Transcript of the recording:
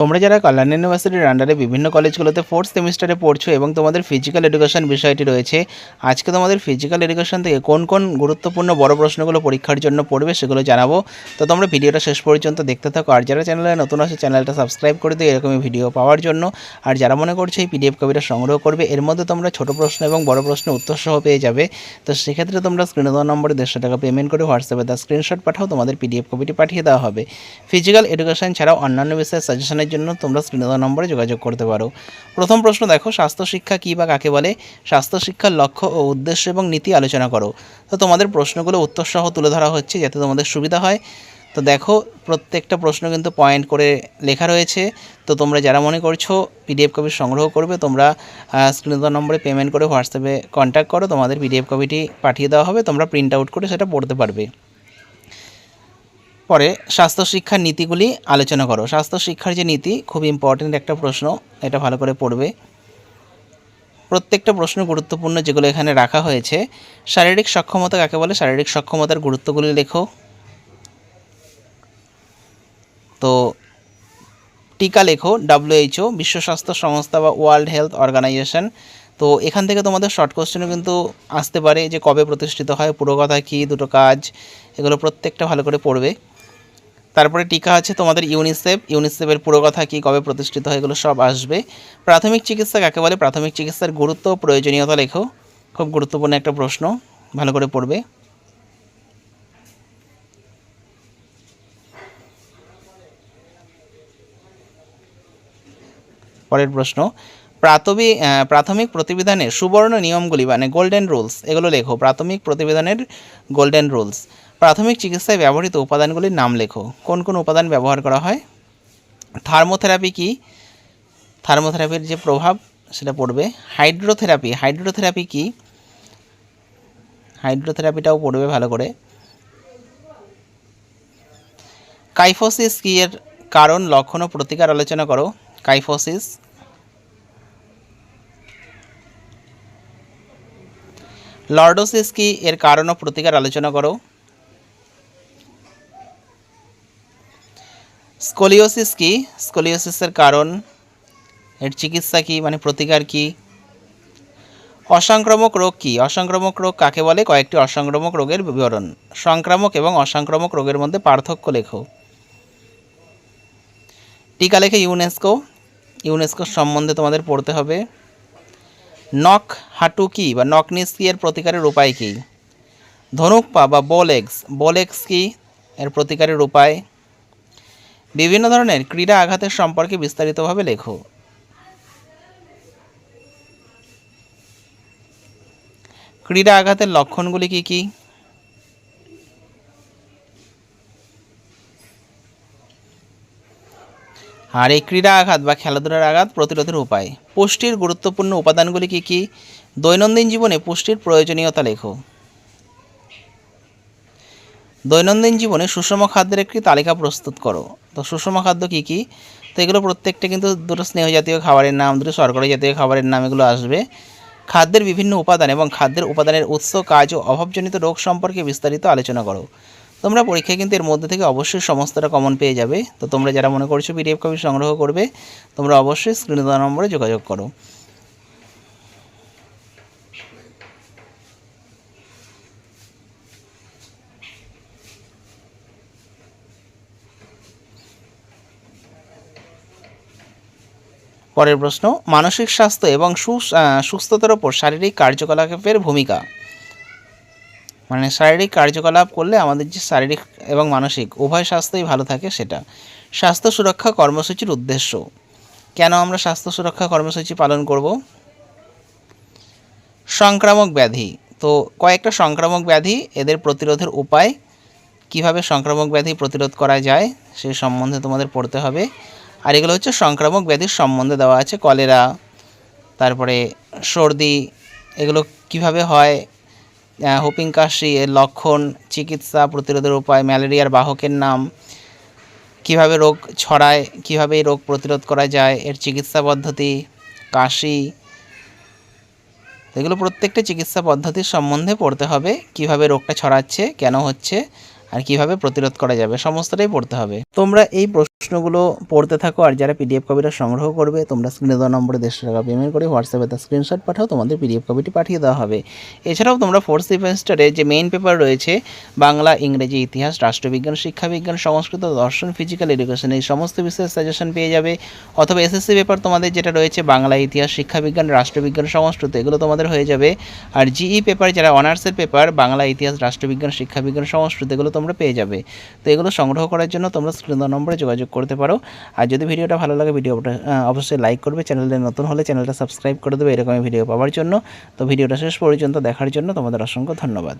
তোমরা যারা কল্যাণ ইউনিভার্সিটির আন্ডারে বিভিন্ন কলেজগুলোতে ফোর্থ সেমিস্টারে পড়ছো এবং তোমাদের ফিজিক্যাল এডুকেশন বিষয়টি রয়েছে, আজকে তোমাদের ফিজিক্যাল এডুকেশন থেকে কোন কোন গুরুত্বপূর্ণ বড় প্রশ্নগুলো পরীক্ষার জন্য পড়বে সেগুলো জানাব। তো তোমরা ভিডিওটা শেষ পর্যন্ত দেখতে থাকো। আর যারা চ্যানেলে নতুন আছে চ্যানেলটা সাবস্ক্রাইব করে দিও, এরকমই ভিডিও পাওয়ার জন্য। আর যারা মনে করছে এই পিডিএফ কপিটা সংগ্রহ করবে, এর মধ্যে তোমরা ছোট প্রশ্ন এবং বড় প্রশ্নের উত্তর সহ পেয়ে যাবে। তো সেক্ষেত্রে তোমরা স্ক্রিনে দেওয়া নম্বরে দেড়শো টাকা পেমেন্ট করে হোয়াটসঅ্যাপে তার স্ক্রিনশট পাঠাও, তোমাদের পিডিএফ কপিটি পাঠিয়ে দেওয়া হবে। ফিজিক্যাল এডুকেশন ছাড়াও অন্যান্য বিষয়ে সাজেশনের জন্য তোমরা স্ক্রিনে দেওয়া নম্বরে যোগাযোগ করতে পারো। প্রথম প্রশ্ন দেখো স্বাস্থ্য শিক্ষা কী বা কাকে বলে? স্বাস্থ্য শিক্ষার লক্ষ্য ও উদ্দেশ্য এবং নীতি আলোচনা করো। তো তোমাদের প্রশ্নগুলো উত্তর সহ তুলে ধরা হচ্ছে যাতে তোমাদের সুবিধা হয়। তো দেখো, প্রত্যেকটা প্রশ্ন কিন্তু পয়েন্ট করে লেখা রয়েছে। তো তোমরা যারা মনে করছ পিডিএফ কপি সংগ্রহ করবে, তোমরা স্ক্রিনে দেওয়া নম্বরে পেমেন্ট করে হোয়াটসঅ্যাপে কন্ট্যাক্ট করো। তোমাদের পিডিএফ কপিটি পাঠিয়ে দেওয়া হবে, তোমরা প্রিন্ট আউট করে সেটা পড়তে পারবে। পরে স্বাস্থ্য শিক্ষার নীতিগুলি আলোচনা করো। স্বাস্থ্য শিক্ষার যে নীতি, খুব ইম্পর্টেন্ট একটা প্রশ্ন, এটা ভালো করে পড়বে। প্রত্যেকটা প্রশ্ন গুরুত্বপূর্ণ যেগুলো এখানে রাখা হয়েছে, শারীরিক সক্ষমতা কাকে বলে? শারীরিক সক্ষমতার গুরুত্বগুলি লেখো। তো টিকা লেখো ডাব্লিউএইচও বিশ্ব স্বাস্থ্য সংস্থা বা ওয়ার্ল্ড হেলথ অর্গানাইজেশন তো এখান থেকে তোমাদের শর্ট কোশ্চেনও কিন্তু আসতে পারে যে কবে প্রতিষ্ঠিত হয়, পুরো কথা কী, দুটো কাজ, এগুলো প্রত্যেকটা ভালো করে পড়বে। তারপরে টিকা আছে তোমাদের ইউনিসেফ ইউনিসেফের পুরো কথা কী, কবে প্রতিষ্ঠিত হয়, এগুলো সব আসবে। প্রাথমিক চিকিৎসা কাকে বলে প্রাথমিক চিকিৎসার গুরুত্ব প্রয়োজনীয়তা লেখো। খুব গুরুত্বপূর্ণ একটা প্রশ্ন, ভালো করে পড়বে। পরের প্রশ্ন প্রাথমিক প্রাথমিক প্রতিবিধানের সুবর্ণ নিয়মগুলি মানে গোল্ডেন রুলস এগুলো লেখো। প্রাথমিক প্রতিবিধানের গোল্ডেন রুলস প্রাথমিক চিকিৎসায় ব্যবহৃত উপাদানগুলির নাম লেখো। কোন কোন উপাদান ব্যবহার করা হয়? থার্মোথেরাপি কি? থার্মোথেরাপির যে প্রভাব, সেটা পড়বে। হাইড্রোথেরাপি হাইড্রোথেরাপি কি? হাইড্রোথেরাপিটাও পড়বে ভালো করে। কাইফোসিস কি এর কারণ? লক্ষণ ও প্রতিকার আলোচনা করো। কাইফোসিস। লর্ডোসিস কি এর কারণ ও প্রতিকার আলোচনা করো। স্কোলিওসিস কি? স্কোলিওসিসের কারণ, এর চিকিৎসা কি মানে প্রতিকার কি? অসংক্রামক রোগ কি? অসংক্রামক রোগ কাকে বলে? কয়েকটি অসংক্রামক রোগের বিবরণ। সংক্রামক এবং অসংক্রামক রোগের মধ্যে পার্থক্য লেখো। টিকা লেখে ইউনেস্কো। ইউনেস্কো সম্বন্ধে তোমাদের পড়তে হবে। নক হাঁটু কি বা নিস কি, এর প্রতিকারের উপায় কি? ধনুক পা বা বোলেক্স। বোলেক্স কি? এর প্রতিকারের উপায়? বিভিন্ন ধরনের ক্রীড়া আঘাতের সম্পর্কে বিস্তারিতভাবে লেখো। ক্রীড়া আঘাতের লক্ষণগুলি কি কি? আর এই ক্রীড়া আঘাত বা খেলাধুলার আঘাত প্রতিরোধের উপায়। পুষ্টির গুরুত্বপূর্ণ উপাদানগুলি কি কি? দৈনন্দিন জীবনে পুষ্টির প্রয়োজনীয়তা লেখো। দৈনন্দিন জীবনে সুষম খাদ্যের একটি তালিকা প্রস্তুত করো। তো সুষম খাদ্য কী কী? তো এগুলো প্রত্যেকটা কিন্তু দুটো স্নেহ জাতীয় খাবারের নাম, দুটো শর্করা জাতীয় খাবারের নাম এগুলো আসবে। খাদ্যের বিভিন্ন উপাদান এবং খাদ্যের উপাদানের উৎস, কাজ ও অভাবজনিত রোগ সম্পর্কে বিস্তারিত আলোচনা করো। তোমরা পরীক্ষায় কিন্তু এর মধ্যে থেকে অবশ্যই সমস্তটা কমন পেয়ে যাবে। তো তোমরা যারা মনে করছ পিডিএফ কপি সংগ্রহ করবে, তোমরা অবশ্যই স্ক্রিনে নম্বরে যোগাযোগ করো। পরের প্রশ্ন, মানসিক স্বাস্থ্য এবং সুস- সুস্থতার ওপর শারীরিক কার্যকলাপের ভূমিকা। মানে শারীরিক কার্যকলাপ করলে আমাদের যে শারীরিক এবং মানসিক উভয় স্বাস্থ্যই ভালো থাকে সেটা। স্বাস্থ্য সুরক্ষা কর্মসূচির উদ্দেশ্য। কেন আমরা স্বাস্থ্য সুরক্ষা কর্মসূচি পালন করব? সংক্রামক ব্যাধি। তো কয়েকটা সংক্রামক ব্যাধি, এদের প্রতিরোধের উপায়, কীভাবে সংক্রামক ব্যাধি প্রতিরোধ করা যায় সেই সম্বন্ধে তোমাদের পড়তে হবে। আর এগুলো হচ্ছে সংক্রামক ব্যাধির সম্বন্ধে দেওয়া আছে, কলেরা, তারপরে সর্দি, এগুলো কীভাবে হয়? হুপিং, কাশি, এর লক্ষণ, চিকিৎসা প্রতিরোধের উপায়, ম্যালেরিয়ার বাহকের নাম, কীভাবে রোগ ছড়ায়, কীভাবে এই রোগ প্রতিরোধ করা যায়, এর চিকিৎসা পদ্ধতি, কাশি, এগুলো প্রত্যেকটা চিকিৎসা পদ্ধতির সম্বন্ধে পড়তে হবে, কীভাবে রোগটা ছড়াচ্ছে, কেন হচ্ছে, আর কীভাবে প্রতিরোধ করা যাবে, সমস্তটাই পড়তে হবে। তোমরা এই প্রশ্নগুলো পড়তে থাকো আর যারা পিডিএফ কপিটা সংগ্রহ করবে, তোমরা স্ক্রিনে দেওয়া নম্বরে দেড়শো টাকা পেমেন্ট করে হোয়াটসঅ্যাপে তার স্ক্রিনশট পাঠাও, তোমাদের পিডিএফ কপিটি পাঠিয়ে দেওয়া হবে। এছাড়াও তোমরা ফোর্থ সেমিস্টারে যে মেইন পেপার রয়েছে, বাংলা, ইংরেজি, ইতিহাস, রাষ্ট্রবিজ্ঞান, শিক্ষাবিজ্ঞান, সংস্কৃত, দর্শন ফিজিক্যাল এডুকেশন এই সমস্ত বিষয়ের সাজেশন পেয়ে যাবে। অথবা এসএসসি পেপার তোমাদের যেটা রয়েছে, বাংলা, ইতিহাস, শিক্ষাবিজ্ঞান, রাষ্ট্রবিজ্ঞান, সংস্কৃত, এগুলো তোমাদের হয়ে যাবে। আর জিই পেপার যারা অনার্সের পেপার বাংলা, ইতিহাস, রাষ্ট্রবিজ্ঞান, শিক্ষাবিজ্ঞান, সংস্কৃত, এগুলো তোমরা পেয়ে যাবে। তো এগুলো সংগ্রহ করার জন্য তোমরা স্ক্রিন নম্বরে যোগাযোগ করতে পারো। আর যদি ভিডিওটা ভালো লাগে ভিডিওটা অবশ্যই লাইক করবে। চ্যানেলে নতুন হলে চ্যানেলটা সাবস্ক্রাইব করে দেবে। এরকমই ভিডিও পাওয়ার জন্য। তো ভিডিওটা শেষ পর্যন্ত দেখার জন্য তোমাদের অসংখ্য ধন্যবাদ।